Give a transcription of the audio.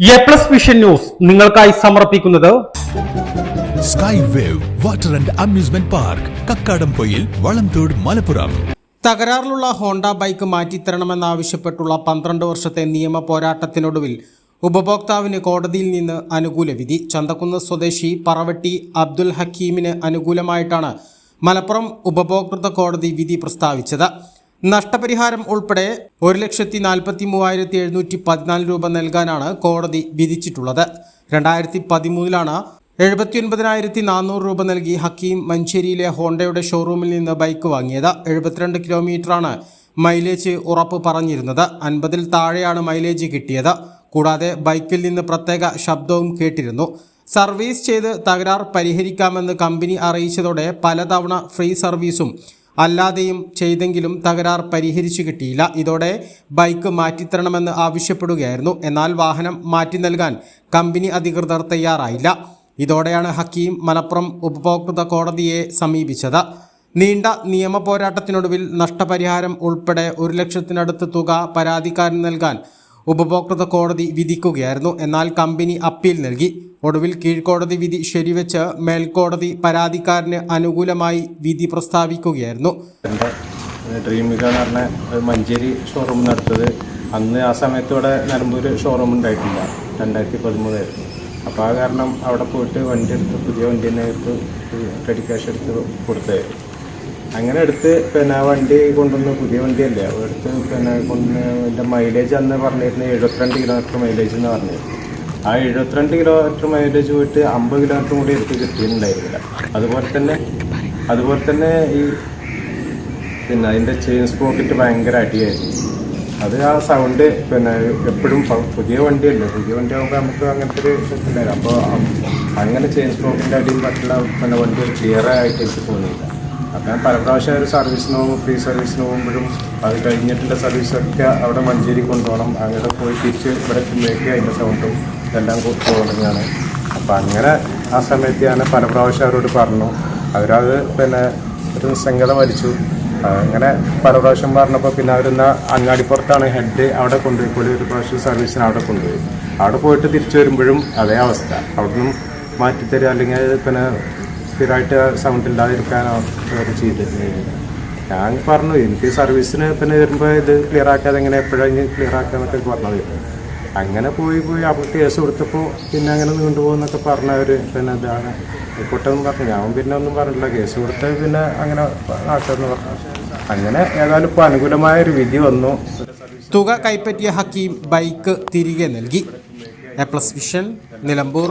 A plus vision news നിങ്ങൾക്കായി സമർപ്പിക്കുന്നത് sky wave water and amusement park Kakkadampoyil Valamthode Malappuram തകരാറിലുള്ള Honda bike മാറ്റിത്തരണമെന്നാവശ്യപ്പെട്ടുള്ള പന്ത്രണ്ട് വർഷത്തെ നിയമ പോരാട്ടത്തിനൊടുവിൽ ഉപഭോക്താവിന് കോടതിയിൽ നിന്ന് അനുകൂല വിധി. ചന്തക്കുന്ന് സ്വദേശി പറവട്ടി അബ്ദുൽ ഹക്കീമിന് അനുകൂലമായിട്ടാണ് മലപ്പുറം ഉപഭോക്തൃ കോടതി വിധി പ്രസ്താവിച്ചത്. നഷ്ടപരിഹാരം ഉൾപ്പെടെ ഒരു ലക്ഷത്തി നാൽപ്പത്തി മൂവായിരത്തി എഴുന്നൂറ്റി പതിനാല് രൂപ നൽകാനാണ് കോടതി വിധിച്ചിട്ടുള്ളത്. രണ്ടായിരത്തി പതിമൂന്നിലാണ് എഴുപത്തിയൊൻപതിനായിരത്തി നാനൂറ് രൂപ നൽകി ഹക്കീം മഞ്ചേരിയിലെ ഹോണ്ടയുടെ ഷോറൂമിൽ നിന്ന് ബൈക്ക് വാങ്ങിയത്. എഴുപത്തിരണ്ട് കിലോമീറ്ററാണ് മൈലേജ് ഉറപ്പ് പറഞ്ഞിരുന്നത്. അൻപതിൽ താഴെയാണ് മൈലേജ് കിട്ടിയത്. കൂടാതെ ബൈക്കിൽ നിന്ന് പ്രത്യേക ശബ്ദവും കേട്ടിരുന്നു. സർവീസ് ചെയ്ത് തകരാർ പരിഹരിക്കാമെന്ന് കമ്പനി അറിയിച്ചതോടെ പലതവണ ഫ്രീ സർവീസും അല്ലാതെയും ചെയ്തെങ്കിലും തകരാർ പരിഹരിച്ചു കിട്ടിയില്ല. ഇതോടെ ബൈക്ക് മാറ്റിത്തരണമെന്ന് ആവശ്യപ്പെടുകയായിരുന്നു. എന്നാൽ വാഹനം മാറ്റി നൽകാൻ കമ്പനി അധികൃതർ തയ്യാറായില്ല. ഇതോടെയാണ് ഹക്കീം മലപ്പുറം ഉപഭോക്തൃ കോടതിയെ സമീപിച്ചത്. നീണ്ട നിയമ പോരാട്ടത്തിനൊടുവിൽ നഷ്ടപരിഹാരം ഉൾപ്പെടെ ഒരു ലക്ഷത്തിനടുത്ത് തുക പരാതിക്കാരൻ നൽകാൻ ഉപഭോക്തൃ കോടതി വിധിക്കുകയായിരുന്നു. എന്നാൽ കമ്പനി അപ്പീൽ നൽകി. ഒടുവിൽ കീഴ്ക്കോടതി വിധി ശരിവെച്ച് മേൽക്കോടതി പരാതിക്കാരന് അനുകൂലമായി വിധി പ്രസ്താവിക്കുകയായിരുന്നു. ഡ്രീം എന്ന് പറഞ്ഞ മഞ്ചേരി ഷോറൂം നടത്തത്. അന്ന് ആ സമയത്ത് ഇവിടെ നിലമ്പൂർ ഷോറൂം ഉണ്ടായിട്ടില്ല രണ്ടായിരത്തി പതിമൂന്നായിരുന്നു അപ്പോൾ ആ കാരണം അവിടെ പോയിട്ട് വണ്ടി എടുത്ത് പുതിയ വണ്ടി തന്നെ എടുത്ത് റെഡി ക്യാഷ് എടുത്ത് കൊടുത്തായിരുന്നു അങ്ങനെ എടുത്ത് പിന്നെ വണ്ടി കൊണ്ടുവന്ന് പുതിയ വണ്ടിയല്ലേ എടുത്ത് പിന്നെ കൊണ്ടുവന്ന് എന്റെ മൈലേജ് അന്ന് പറഞ്ഞിരുന്നത് എഴുപത്തിരണ്ട് കിലോമീറ്റർ മൈലേജ് എന്ന് പറഞ്ഞിരുന്നു. ആ എഴുപത്തിരണ്ട് കിലോമീറ്റർ മൈലേജ് പോയിട്ട് അമ്പത് കിലോമീറ്റർ കൂടി എടുത്ത് കിട്ടിയിട്ടുണ്ടായിരുന്നില്ല. അതുപോലെ തന്നെ അതുപോലെ തന്നെ ഈ പിന്നെ അതിന്റെ ചെയിൻ സ്പോക്കറ്റ് ഭയങ്കര അടിയായിരുന്നു. അത് ആ സൗണ്ട് പിന്നെ എപ്പോഴും പുതിയ വണ്ടിയല്ലേ? പുതിയ വണ്ടി ആകുമ്പോൾ നമുക്ക് അങ്ങനത്തെ ഒരു ഇതുണ്ടായിരുന്നു അപ്പോൾ അങ്ങനെ ചെയിൻ സ്പോക്കിന്റെ അടിയും മറ്റുള്ള പിന്നെ വണ്ടി ക്ലിയർ ആയിട്ട് എനിക്ക് തോന്നിയില്ല. അപ്പം ഞാൻ പല പ്രാവശ്യം ഒരു സർവീസിന് പോകുമ്പോൾ ഫ്രീ സർവീസിന് പോകുമ്പോഴും അത് കഴിഞ്ഞിട്ടുള്ള സർവീസൊക്കെ അവിടെ മഞ്ചേരി കൊണ്ടുപോകണം. അങ്ങനെ പോയി തിരിച്ച് ഇവിടെ എത്തുമ്പോഴേക്ക് അതിന്റെ സൗണ്ടും എല്ലാം തുടങ്ങിയാണ് അപ്പം അങ്ങനെ ആ സമയത്ത് ഞാൻ പല പ്രാവശ്യം അവരോട് പറഞ്ഞു. അവരത് പിന്നെ ഒരു നിസ്സംഗത വലിച്ചു അങ്ങനെ പല പ്രാവശ്യം പറഞ്ഞപ്പോൾ പിന്നെ അവരെന്നാ അങ്ങാടിപ്പുറത്താണ് ഹെഡ് അവിടെ കൊണ്ടുപോയി. പോലെ ഒരു പ്രാവശ്യം സർവീസിന് അവിടെ കൊണ്ടുപോയി. അവിടെ പോയിട്ട് തിരിച്ചു വരുമ്പോഴും അതേ അവസ്ഥ. അവിടെ നിന്നും മാറ്റിത്തരിക അല്ലെങ്കിൽ പിന്നെ സ്ഥിരമായിട്ട് സൗണ്ട് ഇല്ലാതിരിക്കാനോ അവർ ചെയ്തിട്ടുണ്ട് ഞാൻ പറഞ്ഞു എനിക്ക് സർവീസിന് പിന്നെ വരുമ്പോൾ ഇത് ക്ലിയർ ആക്കാതെ എങ്ങനെ എപ്പോഴാണ് ക്ലിയർ ആക്കാന്നൊക്കെ പറഞ്ഞത് അങ്ങനെ പോയി പോയി അപ്പോൾ കേസ് കൊടുത്തപ്പോൾ പിന്നെ അങ്ങനെ നീണ്ടുപോകുന്നൊക്കെ പറഞ്ഞവർ പിന്നെ ഇതാണ്. ആയിക്കോട്ടെന്ന് പറഞ്ഞു ഞാൻ പിന്നെ ഒന്നും പറഞ്ഞില്ല കേസ് കൊടുത്ത് പിന്നെ അങ്ങനെ ആക്കാന്ന് പറഞ്ഞു. അങ്ങനെ ഏതായാലും ഇപ്പോൾ അനുകൂലമായ ഒരു വിധി വന്നു. തുക കൈപ്പറ്റിയ ഹക്കീം ബൈക്ക് തിരികെ നൽകി. A plus vision Nilambur.